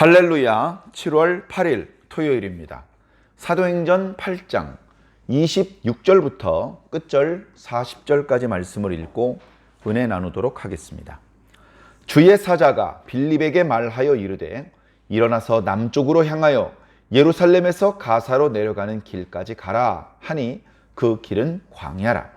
할렐루야 7월 8일 토요일입니다. 사도행전 8장 26절부터 끝절 40절까지 말씀을 읽고 은혜 나누도록 하겠습니다. 주의 사자가 빌립에게 말하여 이르되 일어나서 남쪽으로 향하여 예루살렘에서 가사로 내려가는 길까지 가라 하니 그 길은 광야라.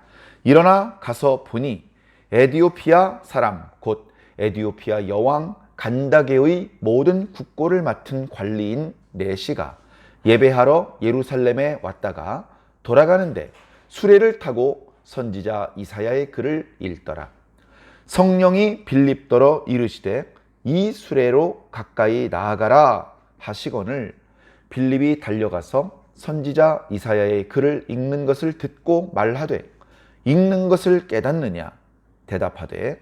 일어나 가서 보니 에디오피아 사람 곧 에디오피아 여왕 간다게의 모든 국고를 맡은 관리인 네시가 예배하러 예루살렘에 왔다가 돌아가는데 수레를 타고 선지자 이사야의 글을 읽더라. 성령이 빌립더러 이르시되 이 수레로 가까이 나아가라 하시거늘 빌립이 달려가서 선지자 이사야의 글을 읽는 것을 듣고 말하되 읽는 것을 깨닫느냐 대답하되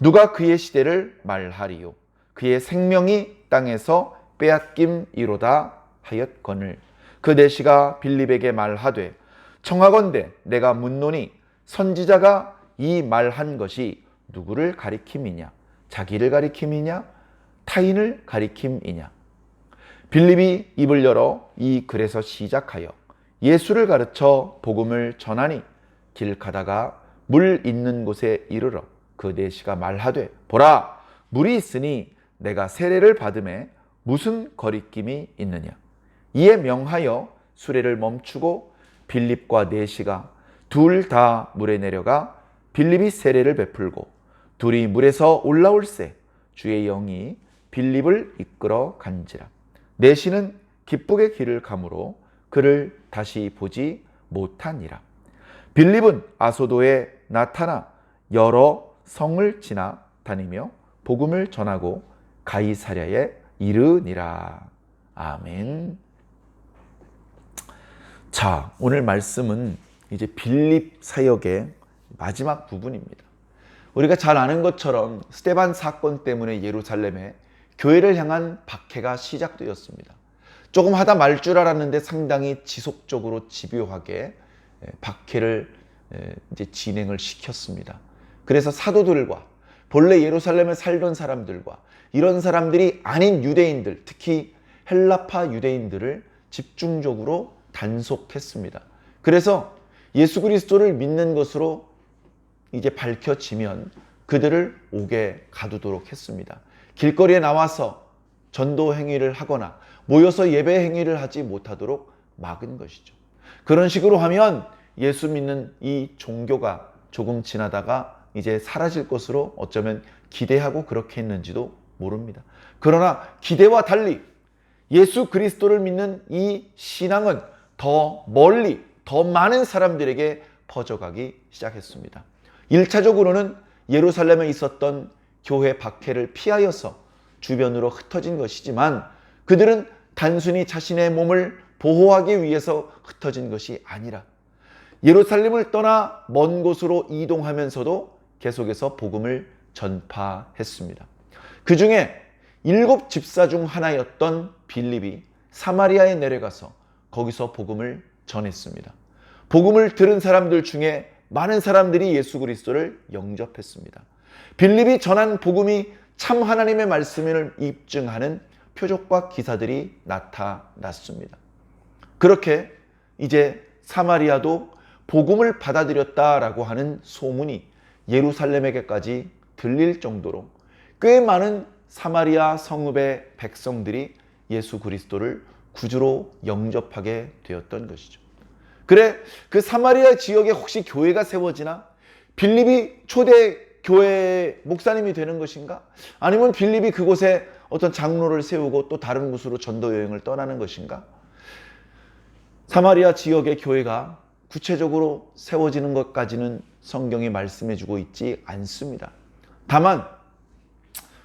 누가 그의 시대를 말하리요? 그의 생명이 땅에서 빼앗김이로다 하였거늘. 그 내시가 빌립에게 말하되 청하건대 내가 묻노니 선지자가 이 말한 것이 누구를 가리킴이냐? 자기를 가리킴이냐? 타인을 가리킴이냐? 빌립이 입을 열어 이 글에서 시작하여 예수를 가르쳐 복음을 전하니 길 가다가 물 있는 곳에 이르러 그 내시가 말하되 보라 물이 있으니 내가 세례를 받음에 무슨 거리낌이 있느냐? 이에 명하여 수레를 멈추고 빌립과 내시가 둘 다 물에 내려가 빌립이 세례를 베풀고 둘이 물에서 올라올새 주의 영이 빌립을 이끌어 간지라. 내시는 기쁘게 길을 가므로 그를 다시 보지 못하니라. 빌립은 아소도에 나타나 여러 성을 지나 다니며 복음을 전하고 가이사랴에 이르니라. 아멘. 자, 오늘 말씀은 이제 빌립 사역의 마지막 부분입니다. 우리가 잘 아는 것처럼 스테반 사건 때문에 예루살렘에 교회를 향한 박해가 시작되었습니다. 조금 하다 말 줄 알았는데 상당히 지속적으로 집요하게 박해를 이제 진행을 시켰습니다. 그래서 사도들과 본래 예루살렘에 살던 사람들과 이런 사람들이 아닌 유대인들, 특히 헬라파 유대인들을 집중적으로 단속했습니다. 그래서 예수 그리스도를 믿는 것으로 이제 밝혀지면 그들을 옥에 가두도록 했습니다. 길거리에 나와서 전도 행위를 하거나 모여서 예배 행위를 하지 못하도록 막은 것이죠. 그런 식으로 하면 예수 믿는 이 종교가 조금 지나다가 이제 사라질 것으로 어쩌면 기대하고 그렇게 했는지도 모릅니다. 그러나 기대와 달리 예수 그리스도를 믿는 이 신앙은 더 멀리, 더 많은 사람들에게 퍼져가기 시작했습니다. 1차적으로는 예루살렘에 있었던 교회 박해를 피하여서 주변으로 흩어진 것이지만 그들은 단순히 자신의 몸을 보호하기 위해서 흩어진 것이 아니라 예루살렘을 떠나 먼 곳으로 이동하면서도 계속해서 복음을 전파했습니다. 그 중에 일곱 집사 중 하나였던 빌립이 사마리아에 내려가서 거기서 복음을 전했습니다. 복음을 들은 사람들 중에 많은 사람들이 예수 그리스도를 영접했습니다. 빌립이 전한 복음이 참 하나님의 말씀을 입증하는 표적과 기사들이 나타났습니다. 그렇게 이제 사마리아도 복음을 받아들였다라고 하는 소문이 예루살렘에게까지 들릴 정도로 꽤 많은 사마리아 성읍의 백성들이 예수 그리스도를 구주로 영접하게 되었던 것이죠. 그래 그 사마리아 지역에 혹시 교회가 세워지나 빌립이 초대 교회 목사님이 되는 것인가? 아니면 빌립이 그곳에 어떤 장로를 세우고 또 다른 곳으로 전도 여행을 떠나는 것인가? 사마리아 지역의 교회가 구체적으로 세워지는 것까지는 성경이 말씀해 주고 있지 않습니다. 다만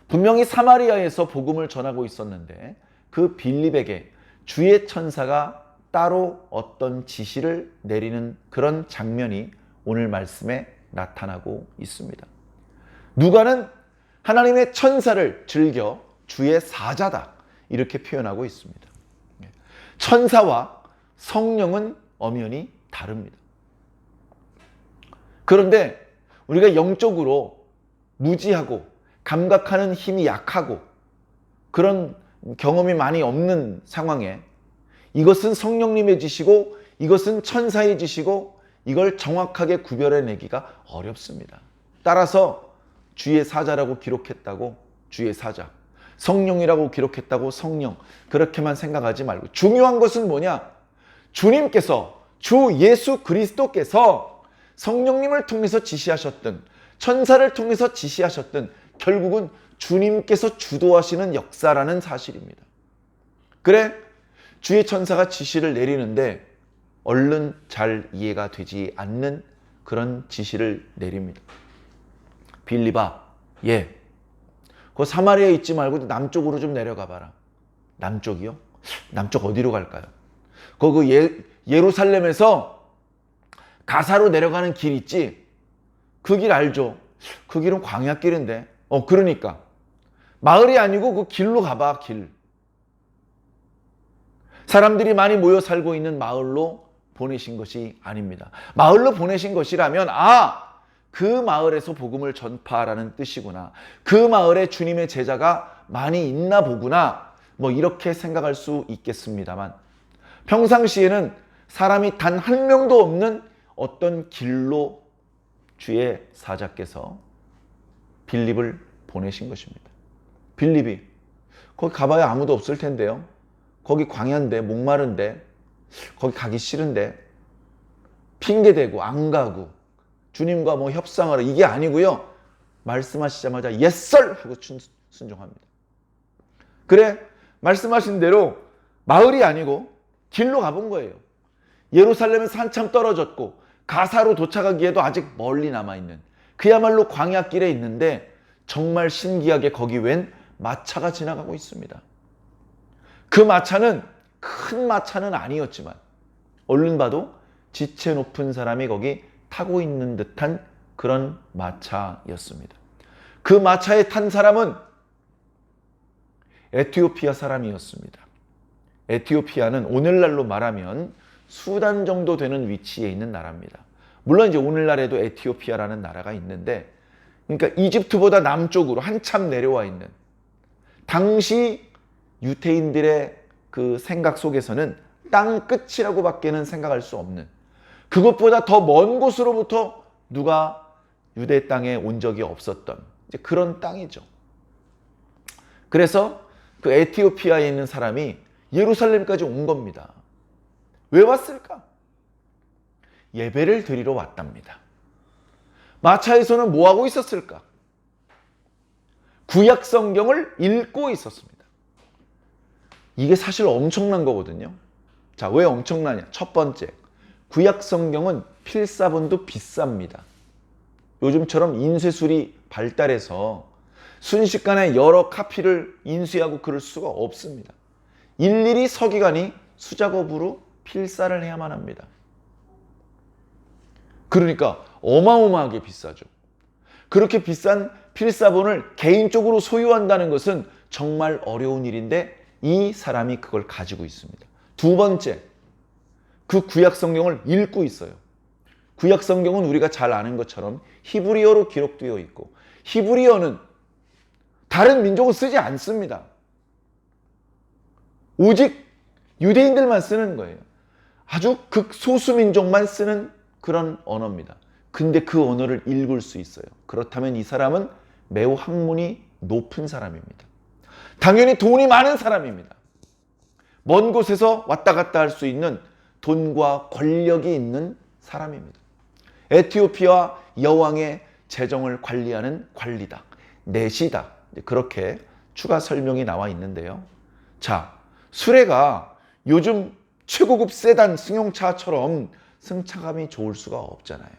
분명히 사마리아에서 복음을 전하고 있었는데 그 빌립에게 주의 천사가 따로 어떤 지시를 내리는 그런 장면이 오늘 말씀에 나타나고 있습니다. 누가는 하나님의 천사를 즐겨 주의 사자다 이렇게 표현하고 있습니다. 천사와 성령은 엄연히 다릅니다. 그런데 우리가 영적으로 무지하고 감각하는 힘이 약하고 그런 경험이 많이 없는 상황에 이것은 성령님의 지시고 이것은 천사의 지시고 이걸 정확하게 구별해내기가 어렵습니다. 따라서 주의 사자라고 기록했다고 주의 사자, 성령이라고 기록했다고 성령 그렇게만 생각하지 말고 중요한 것은 뭐냐? 주님께서 주 예수 그리스도께서 성령님을 통해서 지시하셨던 천사를 통해서 지시하셨던 결국은 주님께서 주도하시는 역사라는 사실입니다. 그래 주의 천사가 지시를 내리는데 얼른 잘 이해가 되지 않는 그런 지시를 내립니다. 빌리바, 예. 그 사마리아에 있지 말고 남쪽으로 좀 내려가 봐라. 남쪽이요? 남쪽 어디로 갈까요? 거기 예, 예루살렘에서 가사로 내려가는 길 있지? 그 길 알죠? 그 길은 광야길인데. 어, 그러니까. 마을이 아니고 그 길로 가봐, 길. 사람들이 많이 모여 살고 있는 마을로 보내신 것이 아닙니다. 마을로 보내신 것이라면, 아! 그 마을에서 복음을 전파하라는 뜻이구나. 그 마을에 주님의 제자가 많이 있나 보구나. 뭐 이렇게 생각할 수 있겠습니다만, 평상시에는 사람이 단 한 명도 없는 어떤 길로 주의 사자께서 빌립을 보내신 것입니다. 빌립이 거기 가봐야 아무도 없을 텐데요. 거기 광야인데 목마른데 거기 가기 싫은데 핑계 대고 안 가고 주님과 뭐 협상하러 이게 아니고요. 말씀하시자마자 예썰 하고 순종합니다. 그래 말씀하신 대로 마을이 아니고 길로 가본 거예요. 예루살렘은 한참 떨어졌고 가사로 도착하기에도 아직 멀리 남아있는 그야말로 광야길에 있는데 정말 신기하게 거기 웬 마차가 지나가고 있습니다. 그 마차는 큰 마차는 아니었지만 얼른 봐도 지체 높은 사람이 거기 타고 있는 듯한 그런 마차였습니다. 그 마차에 탄 사람은 에티오피아 사람이었습니다. 에티오피아는 오늘날로 말하면 수단 정도 되는 위치에 있는 나라입니다. 물론 이제 오늘날에도 에티오피아라는 나라가 있는데 그러니까 이집트보다 남쪽으로 한참 내려와 있는 당시 유태인들의 그 생각 속에서는 땅 끝이라고 밖에는 생각할 수 없는 그것보다 더 먼 곳으로부터 누가 유대 땅에 온 적이 없었던 그런 땅이죠. 그래서 그 에티오피아에 있는 사람이 예루살렘까지 온 겁니다. 왜 왔을까? 예배를 드리러 왔답니다. 마차에서는 뭐 하고 있었을까? 구약 성경을 읽고 있었습니다. 이게 사실 엄청난 거거든요. 자, 왜 엄청나냐? 첫 번째, 구약 성경은 필사본도 비쌉니다. 요즘처럼 인쇄술이 발달해서 순식간에 여러 카피를 인쇄하고 그럴 수가 없습니다. 일일이 서기관이 수작업으로 필사를 해야만 합니다. 그러니까 어마어마하게 비싸죠. 그렇게 비싼 필사본을 개인적으로 소유한다는 것은 정말 어려운 일인데 이 사람이 그걸 가지고 있습니다. 두 번째, 그 구약 성경을 읽고 있어요. 구약 성경은 우리가 잘 아는 것처럼 히브리어로 기록되어 있고 히브리어는 다른 민족은 쓰지 않습니다. 오직 유대인들만 쓰는 거예요. 아주 극소수 민족만 쓰는 그런 언어입니다. 근데 그 언어를 읽을 수 있어요. 그렇다면 이 사람은 매우 학문이 높은 사람입니다. 당연히 돈이 많은 사람입니다. 먼 곳에서 왔다 갔다 할 수 있는 돈과 권력이 있는 사람입니다. 에티오피아 여왕의 재정을 관리하는 관리다. 내시다. 그렇게 추가 설명이 나와 있는데요. 자, 수레가 요즘 최고급 세단 승용차처럼 승차감이 좋을 수가 없잖아요.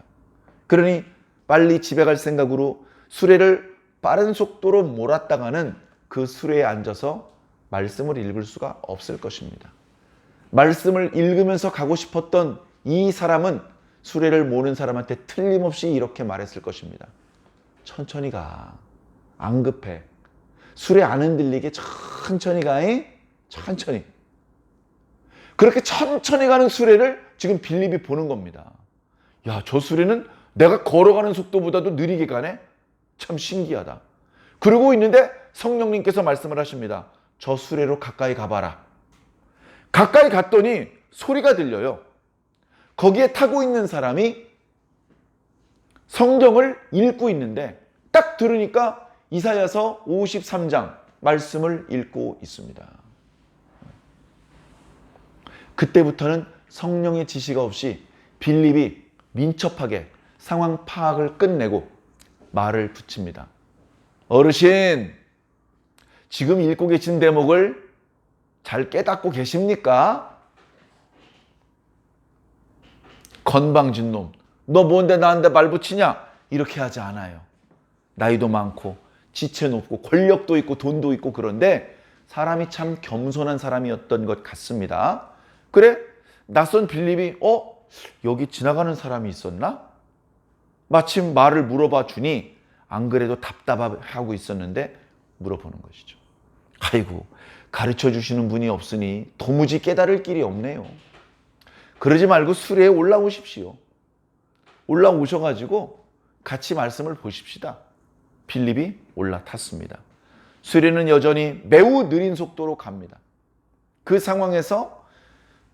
그러니 빨리 집에 갈 생각으로 수레를 빠른 속도로 몰았다가는 그 수레에 앉아서 말씀을 읽을 수가 없을 것입니다. 말씀을 읽으면서 가고 싶었던 이 사람은 수레를 모는 사람한테 틀림없이 이렇게 말했을 것입니다. 천천히 가. 안 급해. 수레 안 흔들리게 천천히 가잉? 천천히. 그렇게 천천히 가는 수레를 지금 빌립이 보는 겁니다. 야, 저 수레는 내가 걸어가는 속도보다도 느리게 가네? 참 신기하다. 그러고 있는데 성령님께서 말씀을 하십니다. 저 수레로 가까이 가봐라. 가까이 갔더니 소리가 들려요. 거기에 타고 있는 사람이 성경을 읽고 있는데 딱 들으니까 이사야서 53장 말씀을 읽고 있습니다. 그때부터는 성령의 지시가 없이 빌립이 민첩하게 상황 파악을 끝내고 말을 붙입니다. 어르신, 지금 읽고 계신 대목을 잘 깨닫고 계십니까? 건방진 놈, 너 뭔데 나한테 말 붙이냐? 이렇게 하지 않아요. 나이도 많고, 지체 높고, 권력도 있고, 돈도 있고, 그런데 사람이 참 겸손한 사람이었던 것 같습니다. 그래? 낯선 빌립이, 어? 여기 지나가는 사람이 있었나? 마침 말을 물어봐 주니, 안 그래도 답답하고 있었는데, 물어보는 것이죠. 아이고, 가르쳐 주시는 분이 없으니 도무지 깨달을 길이 없네요. 그러지 말고 수레에 올라오십시오. 올라오셔가지고 같이 말씀을 보십시다. 빌립이 올라탔습니다. 수레는 여전히 매우 느린 속도로 갑니다. 그 상황에서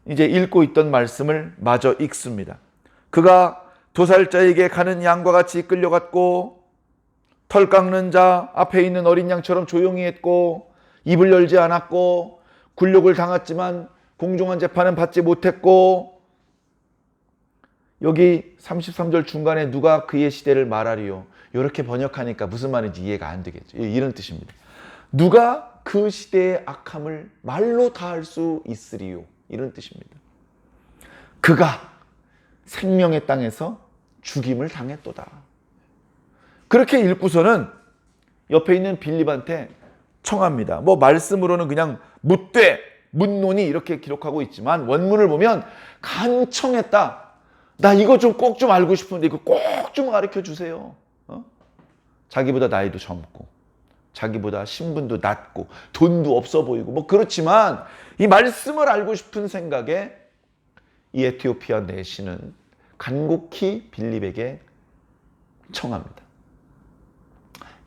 이제 읽고 있던 말씀을 마저 읽습니다. 그가 도살자에게 가는 양과 같이 끌려갔고 털 깎는 자 앞에 있는 어린 양처럼 조용히 했고 입을 열지 않았고 굴욕을 당했지만 공정한 재판은 받지 못했고 여기 33절 중간에 누가 그의 시대를 말하리요. 이렇게 번역하니까 무슨 말인지 이해가 안 되겠죠. 이런 뜻입니다. 누가 그 시대의 악함을 말로 다 할 수 있으리요. 이런 뜻입니다. 그가 생명의 땅에서 죽임을 당했도다. 그렇게 읽고서는 옆에 있는 빌립한테 청합니다. 뭐 말씀으로는 그냥 묻되 묻노니 이렇게 기록하고 있지만 원문을 보면 간청했다. 나 이거 좀꼭좀 알고 싶은데 이거 꼭 좀 가르쳐 주세요. 어? 자기보다 나이도 젊고 자기보다 신분도 낮고 돈도 없어 보이고 뭐 그렇지만 이 말씀을 알고 싶은 생각에 이 에티오피아 내시는 간곡히 빌립에게 청합니다.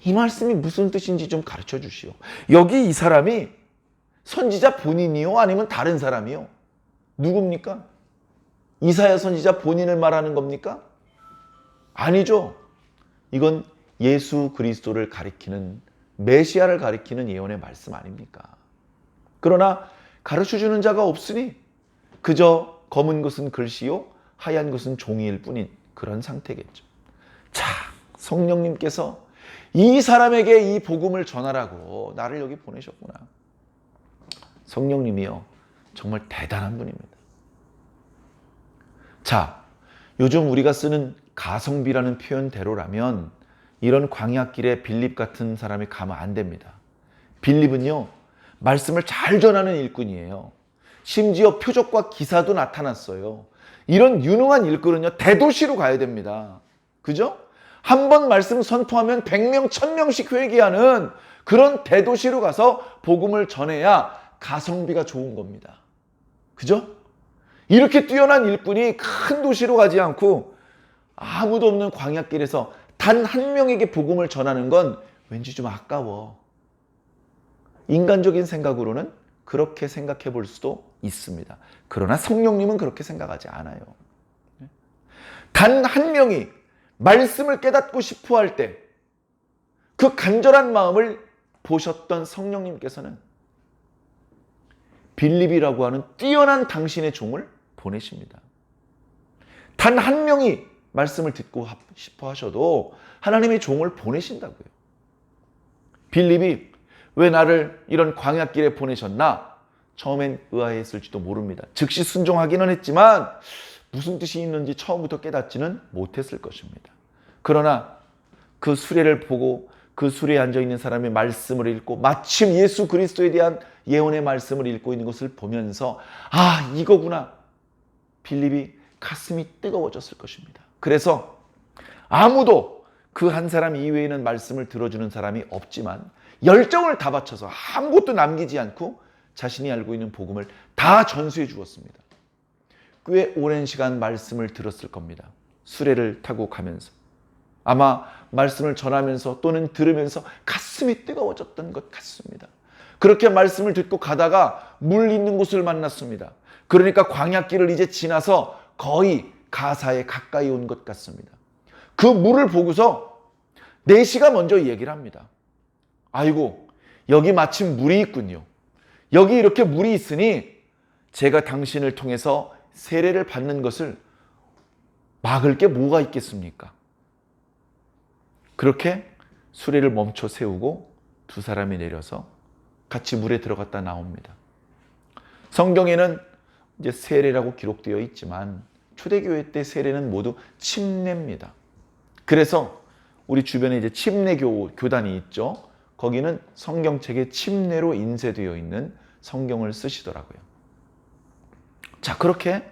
이 말씀이 무슨 뜻인지 좀 가르쳐 주시오. 여기 이 사람이 선지자 본인이요? 아니면 다른 사람이요? 누굽니까? 이사야 선지자 본인을 말하는 겁니까? 아니죠. 이건 예수 그리스도를 가리키는 메시아를 가리키는 예언의 말씀 아닙니까? 그러나 가르쳐 주는 자가 없으니 그저 검은 것은 글씨요 하얀 것은 종이일 뿐인 그런 상태겠죠. 자, 성령님께서 이 사람에게 이 복음을 전하라고 나를 여기 보내셨구나. 성령님이요. 정말 대단한 분입니다. 자, 요즘 우리가 쓰는 가성비라는 표현대로라면 이런 광야길에 빌립 같은 사람이 가면 안 됩니다. 빌립은요, 말씀을 잘 전하는 일꾼이에요. 심지어 표적과 기사도 나타났어요. 이런 유능한 일꾼은요, 대도시로 가야 됩니다. 그죠? 한 번 말씀 선포하면 100명, 1000명씩 회개하는 그런 대도시로 가서 복음을 전해야 가성비가 좋은 겁니다. 그죠? 이렇게 뛰어난 일꾼이 큰 도시로 가지 않고 아무도 없는 광야길에서 단 한 명에게 복음을 전하는 건 왠지 좀 아까워. 인간적인 생각으로는 그렇게 생각해 볼 수도 있습니다. 그러나 성령님은 그렇게 생각하지 않아요. 단 한 명이 말씀을 깨닫고 싶어 할 때 그 간절한 마음을 보셨던 성령님께서는 빌립이라고 하는 뛰어난 당신의 종을 보내십니다. 단 한 명이 말씀을 듣고 싶어 하셔도 하나님의 종을 보내신다고요. 빌립이 왜 나를 이런 광야길에 보내셨나? 처음엔 의아했을지도 모릅니다. 즉시 순종하기는 했지만 무슨 뜻이 있는지 처음부터 깨닫지는 못했을 것입니다. 그러나 그 수레를 보고 그 수레에 앉아 있는 사람의 말씀을 읽고 마침 예수 그리스도에 대한 예언의 말씀을 읽고 있는 것을 보면서 아 이거구나 빌립이 가슴이 뜨거워졌을 것입니다. 그래서 아무도 그 한 사람 이외에는 말씀을 들어주는 사람이 없지만 열정을 다 바쳐서 아무것도 남기지 않고 자신이 알고 있는 복음을 다 전수해 주었습니다. 꽤 오랜 시간 말씀을 들었을 겁니다. 수레를 타고 가면서. 아마 말씀을 전하면서 또는 들으면서 가슴이 뜨거워졌던 것 같습니다. 그렇게 말씀을 듣고 가다가 물 있는 곳을 만났습니다. 그러니까 광야길을 이제 지나서 거의 가사에 가까이 온 것 같습니다. 그 물을 보고서 네시가 먼저 얘기를 합니다. 아이고, 여기 마침 물이 있군요. 여기 이렇게 물이 있으니 제가 당신을 통해서 세례를 받는 것을 막을 게 뭐가 있겠습니까? 그렇게 수레를 멈춰 세우고 두 사람이 내려서 같이 물에 들어갔다 나옵니다. 성경에는 이제 세례라고 기록되어 있지만 초대교회 때 세례는 모두 침례입니다. 그래서 우리 주변에 이제 침례교 교단이 있죠. 거기는 성경책에 침례로 인쇄되어 있는 성경을 쓰시더라고요. 자, 그렇게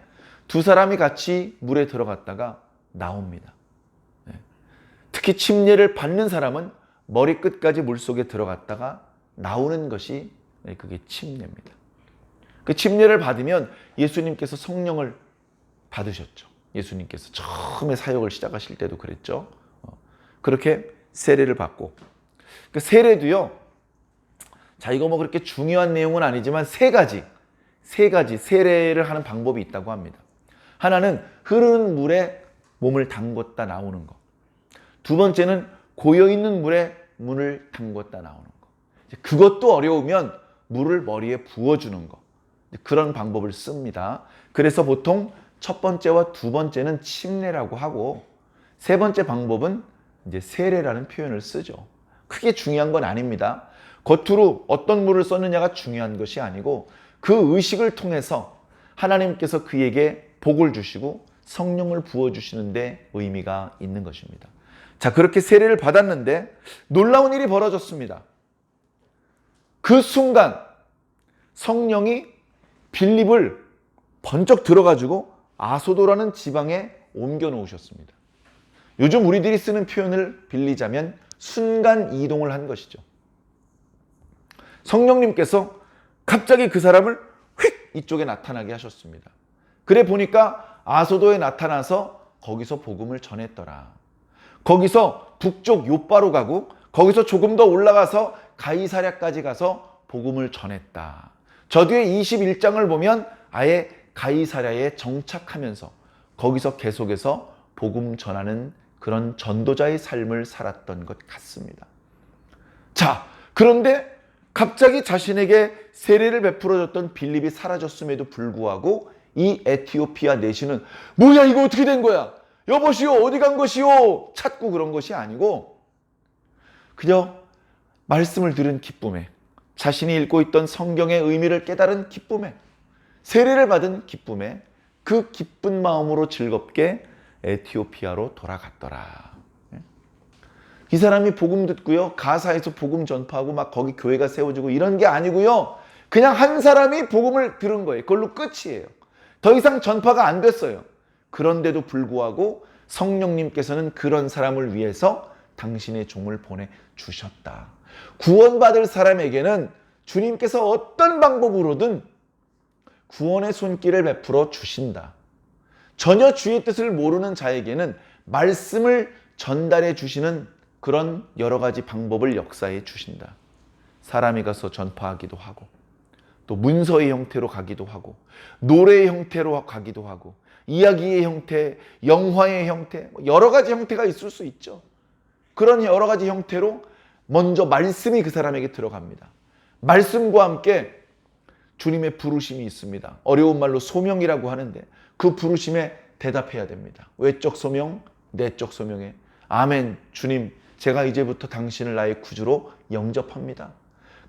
두 사람이 같이 물에 들어갔다가 나옵니다. 네. 특히 침례를 받는 사람은 머리끝까지 물 속에 들어갔다가 나오는 것이 네, 그게 침례입니다. 그 침례를 받으면 예수님께서 성령을 받으셨죠. 예수님께서 처음에 사역을 시작하실 때도 그랬죠. 어, 그렇게 세례를 받고 그 세례도요. 자 이거 뭐 그렇게 중요한 내용은 아니지만 세 가지 세 가지 세례를 하는 방법이 있다고 합니다. 하나는 흐르는 물에 몸을 담궜다 나오는 거. 두 번째는 고여 있는 물에 문을 담궜다 나오는 거. 그것도 어려우면 물을 머리에 부어주는 거. 그런 방법을 씁니다. 그래서 보통 첫 번째와 두 번째는 침례라고 하고 세 번째 방법은 이제 세례라는 표현을 쓰죠. 크게 중요한 건 아닙니다. 겉으로 어떤 물을 썼느냐가 중요한 것이 아니고 그 의식을 통해서 하나님께서 그에게 복을 주시고 성령을 부어주시는데 의미가 있는 것입니다. 자, 그렇게 세례를 받았는데 놀라운 일이 벌어졌습니다. 그 순간 성령이 빌립을 번쩍 들어가지고 아소도라는 지방에 옮겨 놓으셨습니다. 요즘 우리들이 쓰는 표현을 빌리자면 순간 이동을 한 것이죠. 성령님께서 갑자기 그 사람을 휙 이쪽에 나타나게 하셨습니다. 그래 보니까 아소도에 나타나서 거기서 복음을 전했더라. 거기서 북쪽 요바로 가고 거기서 조금 더 올라가서 가이사랴까지 가서 복음을 전했다. 저 뒤에 21장을 보면 아예 가이사랴에 정착하면서 거기서 계속해서 복음 전하는 그런 전도자의 삶을 살았던 것 같습니다. 자, 그런데 갑자기 자신에게 세례를 베풀어 줬던 빌립이 사라졌음에도 불구하고 이 에티오피아 내시는 뭐야 이거 어떻게 된 거야? 여보시오 어디 간 것이오? 찾고 그런 것이 아니고 그저 말씀을 들은 기쁨에 자신이 읽고 있던 성경의 의미를 깨달은 기쁨에 세례를 받은 기쁨에 그 기쁜 마음으로 즐겁게 에티오피아로 돌아갔더라. 이 사람이 복음 듣고요. 가사에서 복음 전파하고 막 거기 교회가 세워지고 이런 게 아니고요. 그냥 한 사람이 복음을 들은 거예요. 그걸로 끝이에요. 더 이상 전파가 안 됐어요. 그런데도 불구하고 성령님께서는 그런 사람을 위해서 당신의 종을 보내 주셨다. 구원받을 사람에게는 주님께서 어떤 방법으로든 구원의 손길을 베풀어 주신다. 전혀 주의 뜻을 모르는 자에게는 말씀을 전달해 주시는 그런 여러 가지 방법을 역사해 주신다. 사람이 가서 전파하기도 하고, 또 문서의 형태로 가기도 하고, 노래의 형태로 가기도 하고, 이야기의 형태, 영화의 형태, 뭐 여러 가지 형태가 있을 수 있죠. 그런 여러 가지 형태로 먼저 말씀이 그 사람에게 들어갑니다. 말씀과 함께 주님의 부르심이 있습니다. 어려운 말로 소명이라고 하는데 그 부르심에 대답해야 됩니다. 외적 소명, 내적 소명에 아멘 주님 제가 이제부터 당신을 나의 구주로 영접합니다.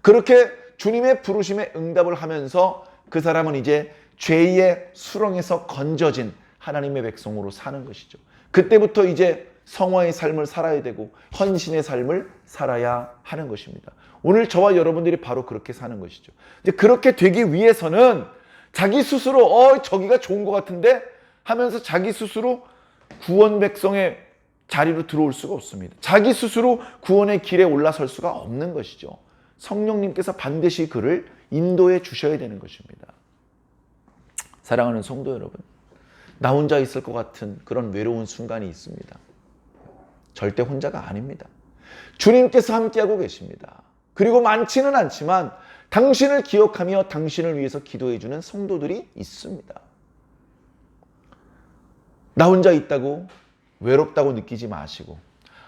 그렇게 주님의 부르심에 응답을 하면서 그 사람은 이제 죄의 수렁에서 건져진 하나님의 백성으로 사는 것이죠. 그때부터 이제 성화의 삶을 살아야 되고 헌신의 삶을 살아야 하는 것입니다. 오늘 저와 여러분들이 바로 그렇게 사는 것이죠. 이제 그렇게 되기 위해서는 자기 스스로 어 저기가 좋은 것 같은데 하면서 자기 스스로 구원 백성의 자리로 들어올 수가 없습니다. 자기 스스로 구원의 길에 올라설 수가 없는 것이죠. 성령님께서 반드시 그를 인도해 주셔야 되는 것입니다. 사랑하는 성도 여러분, 나 혼자 있을 것 같은 그런 외로운 순간이 있습니다. 절대 혼자가 아닙니다. 주님께서 함께하고 계십니다. 그리고 많지는 않지만 당신을 기억하며 당신을 위해서 기도해 주는 성도들이 있습니다. 나 혼자 있다고 외롭다고 느끼지 마시고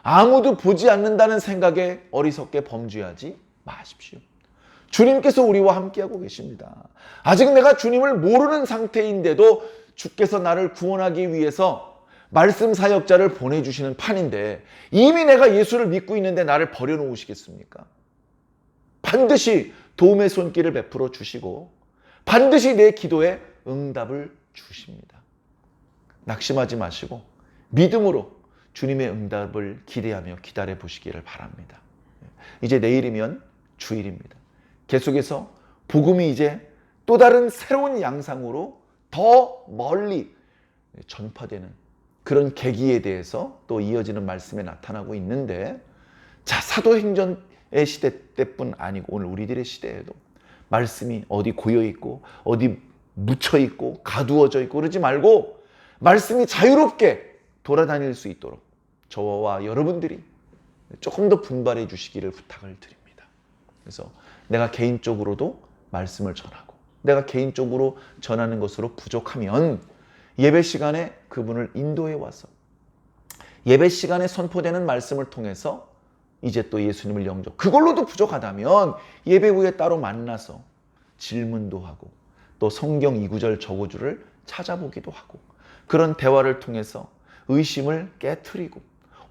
아무도 보지 않는다는 생각에 어리석게 범죄하지 마십시오. 주님께서 우리와 함께하고 계십니다. 아직 내가 주님을 모르는 상태인데도 주께서 나를 구원하기 위해서 말씀 사역자를 보내주시는 판인데 이미 내가 예수를 믿고 있는데 나를 버려놓으시겠습니까? 반드시 도움의 손길을 베풀어 주시고 반드시 내 기도에 응답을 주십니다. 낙심하지 마시고 믿음으로 주님의 응답을 기대하며 기다려 보시기를 바랍니다. 이제 내일이면 주일입니다. 계속해서 복음이 이제 또 다른 새로운 양상으로 더 멀리 전파되는 그런 계기에 대해서 또 이어지는 말씀에 나타나고 있는데 자 사도행전의 시대 때뿐 아니고 오늘 우리들의 시대에도 말씀이 어디 고여 있고 어디 묻혀 있고 가두어져 있고 그러지 말고 말씀이 자유롭게 돌아다닐 수 있도록 저와 여러분들이 조금 더 분발해 주시기를 부탁을 드립니다. 그래서 내가 개인적으로도 말씀을 전하고 내가 개인적으로 전하는 것으로 부족하면 예배 시간에 그분을 인도해 와서 예배 시간에 선포되는 말씀을 통해서 이제 또 예수님을 영접 그걸로도 부족하다면 예배 후에 따로 만나서 질문도 하고 또 성경 이구절 저구절을 찾아보기도 하고 그런 대화를 통해서 의심을 깨트리고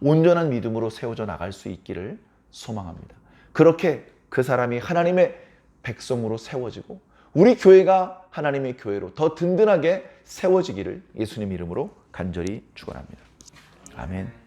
온전한 믿음으로 세워져 나갈 수 있기를 소망합니다. 그렇게 그 사람이 하나님의 백성으로 세워지고 우리 교회가 하나님의 교회로 더 든든하게 세워지기를 예수님 이름으로 간절히 축원합니다. 아멘.